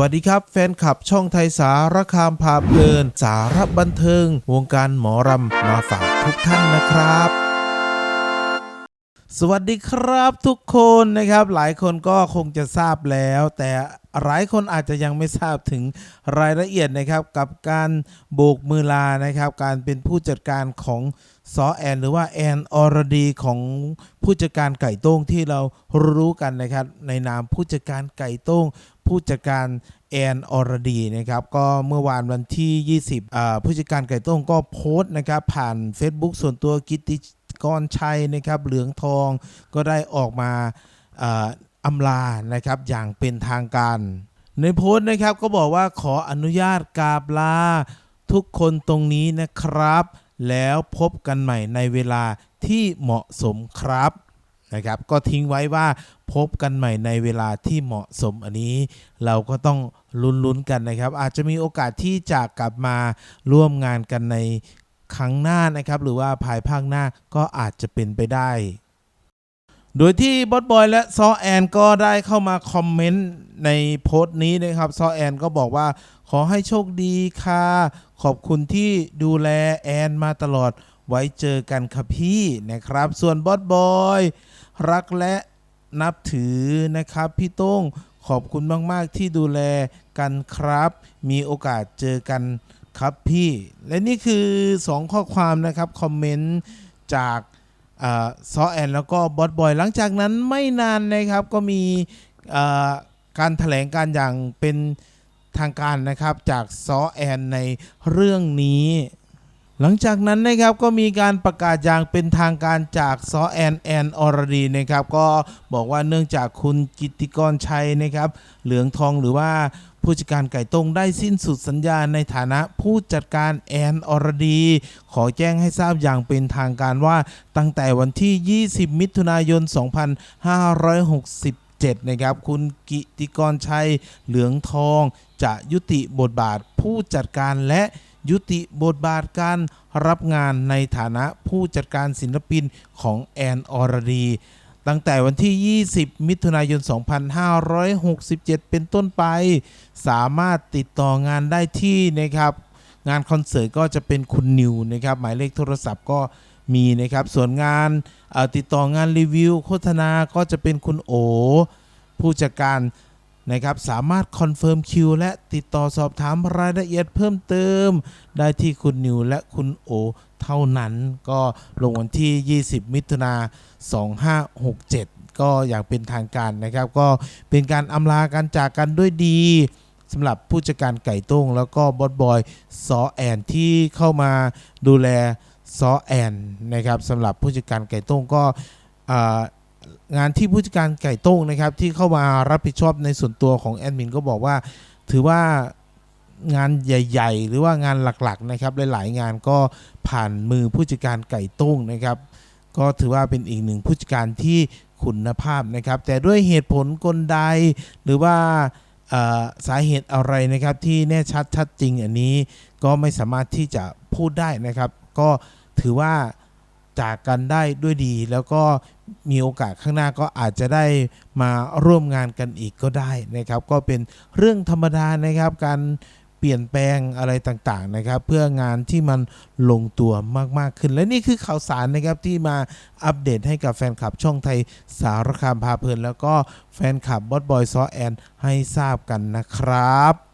วัสดีครับ แฟนคลับช่องไทยสารคามพาเพลิน สารบันเทิง วงการหมอรำมาฝากทุกท่านนะครับสวัสดีครับทุกคนนะครับหลายคนก็คงจะทราบแล้ว แต่หลายคนอาจจะยังไม่ทราบถึงรายละเอียดนะครับ กับการโบกมือลานะครับ การเป็นผู้จัดการของซอแอน หรือว่าแอนอรดีของผู้จัดการไก่โต้งที่เรารู้กันนะครับ ในนามผู้จัดการไก่โต้ง ผู้จัดการแอนอรดีนะครับก็เมื่อวานวันที่ 20ผู้จัดการไก่ต้งก็โพสต์นะครับผ่าน Facebook ส่วนตัวกิตติกรชัยนะครับเหลืองทองก็ได้ออกมาอ่าอำลานะครับอย่างเป็นทางการ ในโพสต์นะครับก็บอกว่าขออนุญาตกราบลาทุกคนตรงนี้นะครับ แล้วพบกันใหม่ในเวลาที่เหมาะสมครับ นะครับ ก็ทิ้งไว้ว่าพบกันใหม่ในเวลาที่เหมาะสมอันนี้ เราก็ต้องลุ้นๆกันนะครับ อาจจะมีโอกาสที่จะกลับมาร่วมงานกันในครั้งหน้านะครับ หรือว่าภายภาคหน้าก็อาจจะเป็นไปได้ โดยที่บอสบอยและซอแอนก็ได้เข้ามาคอมเมนต์ในโพสต์นี้นะครับซอแอนก็บอกว่าขอให้โชคดีค่ะ ขอบคุณที่ดูแลแอนมาตลอด ไว้เจอกันค่ะพี่นะครับ ส่วนบอสบอย รักและนับถือนะครับพี่โต้งขอบคุณมาก ๆ ที่ดูแลกันครับ มีโอกาสเจอกันครับพี่ และนี่คือ 2 ข้อความนะครับ คอมเมนต์จากอซอแอนแล้วก็บอสบอย หลังจากนั้นไม่นานนะครับก็มีการถแถลงการอย่างเป็นทางการนะครับจากซอแอนในเรื่องนี้ หลังจากนั้นนะครับก็มีการประกาศอย่างเป็นทางการจากซอแอนแอนอรดีนะครับ ก็บอกว่าเนื่องจากคุณกิติกรชัยนะครับ เหลืองทองหรือว่าผู้จัดการไก่ต้งได้สิ้นสุดสัญญาในฐานะผู้จัดการแอนอรดี ขอแจ้งให้ทราบอย่างเป็นทางการว่าตั้งแต่วันที่ 20 มิถุนายน 2567นะครับคุณกิติกรชัยเหลืองทอง จะยุติบทบาทผู้จัดการและ ยุติบทบาทการรับงานในฐานะผู้จัดการศิลปินของแอนอรดี ตั้งแต่วันที่ 20 มิถุนายน 2567 เป็นต้นไป สามารถติดต่องานได้ที่นะครับ งานคอนเสิร์ตก็จะเป็นคุณนิวนะครับ หมายเลขโทรศัพท์ก็มีนะครับ ส่วนงานติดต่องานรีวิวโฆษณาก็จะเป็นคุณโอ ผู้จัดการ นะครับสามารถคอนเฟิร์มคิวและติดต่อสอบถามรายละเอียดเพิ่มเติม ได้ที่คุณนิวและคุณโอเท่านั้นก็ลงวันที่ 20 มิถุนา2567 ก็อย่างเป็นทางการนะครับ ก็เป็นการอำลากันจากกันด้วยดีสำหรับผู้จัดการไก่ต้ง แล้วก็บอสบอยซอแอนที่เข้ามาดูแลซอแอนนะครับสำหรับผู้จัดการไก่ต้งก็ งานที่ผู้จัดการไก่โต้งนะครับ ที่เข้ามารับผิดชอบในส่วนตัวของแอดมินก็บอกว่า ถือว่างานใหญ่ ๆ หรือว่างานหลักๆนะครับหลายๆงานก็ผ่านมือผู้จัดการไก่โต้งนะครับ ก็ถือว่าเป็นอีกหนึ่งผู้จัดการที่คุณภาพนะครับ แต่ด้วยเหตุผลกลใดหรือว่าสาเหตุอะไรนะครับที่แน่ชัดชัดจริงอันนี้ก็ไม่สามารถที่จะพูดได้นะครับ ก็ถือว่า จากกันได้ด้วยดี แล้วก็มีโอกาสข้างหน้าก็อาจจะได้มาร่วมงานกันอีกก็ได้นะครับ ก็เป็นเรื่องธรรมดานะครับ การเปลี่ยนแปลงอะไรต่างๆนะครับ เพื่องานที่มันลงตัวมากๆขึ้น และนี่คือข่าวสารนะครับที่มาอัปเดตให้กับแฟนคลับช่องไทยสารคามพาเพลิน แล้วก็แฟนคลับบอสบอยซอแอนให้ทราบกันนะครับ